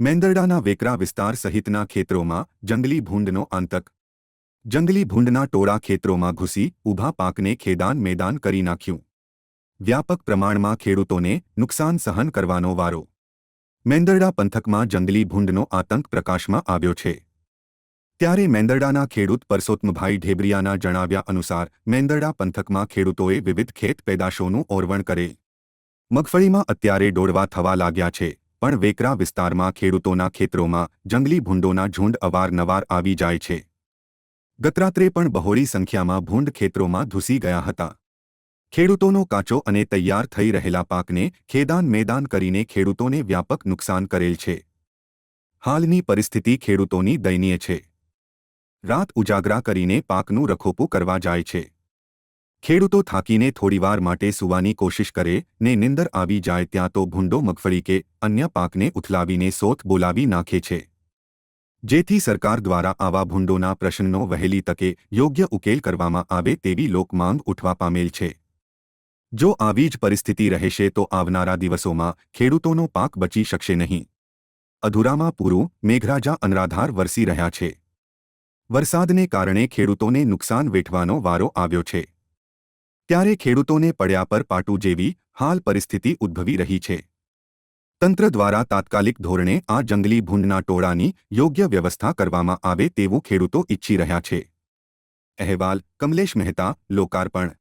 મેંદરડાના વેકરા વિસ્તાર સહિતના ખેતરોમાં જંગલી ભૂંડનો આંતક. જંગલી ભૂંડના ટોળા ખેતરોમાં ઘૂસી ઊભા પાકને ખેદાન મેદાન કરી નાખ્યું. વ્યાપક પ્રમાણમાં ખેડૂતોને નુકસાન સહન કરવાનો વારો. મેંદરડા પંથકમાં જંગલી ભૂંડનો આતંક પ્રકાશમાં આવ્યો છે. ત્યારે મેંદરડાના ખેડૂત પરસોત્મભાઈ ઢેબરિયાના જણાવ્યા અનુસાર મેંદરડા પંથકમાં ખેડૂતોએ વિવિધ ખેત પેદાશોનું ઓરવણ કરે. મગફળીમાં અત્યારે ડોળવા થવા લાગ્યા છે. પણ વેકરા વિસ્તારમાં ખેડૂતોના ખેતરોમાં જંગલી ભૂંડોના ઝુંડ અવારનવાર આવી જાય છે. ગતરાત્રે પણ બહોળી સંખ્યામાં ભૂંડ ખેતરોમાં ધૂસી ગયા હતા. ખેડૂતોનો કાચો અને તૈયાર થઈ રહેલા પાકને ખેદાન મેદાન કરીને ખેડૂતોને વ્યાપક નુકસાન કરેલ છે. હાલની પરિસ્થિતિ ખેડૂતોની દયનીય છે. રાત ઉજાગરા કરીને પાકનું રખોપું કરવા જાય છે. ખેડૂતો થાકીને થોડીવાર માટે સુવાની કોશિશ કરે, ને નિંદર આવી જાય ત્યાં તો ભૂંડો મગફળી કે અન્ય પાકને ઉથલાવીને સોથ બોલાવી નાખે છે. જેથી સરકાર દ્વારા આવા ભૂંડોના પ્રશ્નનો વહેલી તકે યોગ્ય ઉકેલ કરવામાં આવે તેવી લોકમાંગ ઉઠવા પામેલ છે. જો આવી જ પરિસ્થિતિ રહેશે તો આવનારા દિવસોમાં ખેડૂતોનો પાક બચી શકશે નહીં. અધૂરામાં પૂરું મેઘરાજા અનરાધાર વરસી રહ્યા છે. વરસાદને કારણે ખેડૂતોને નુકસાન વેઠવાનો વારો આવ્યો છે. ત્યારે ખેડૂતોને પડ્યા પર પાટું જેવી હાલ પરિસ્થિતિ ઉદ્ભવી રહી છે. તંત્ર દ્વારા તાત્કાલિક ધોરણે આ જંગલી ભૂંડના ટોળાની યોગ્ય વ્યવસ્થા કરવામાં આવે તેવું ખેડૂતો ઇચ્છી રહ્યા છે. અહેવાલ કમલેશ મહેતા, લોકાર્પણ.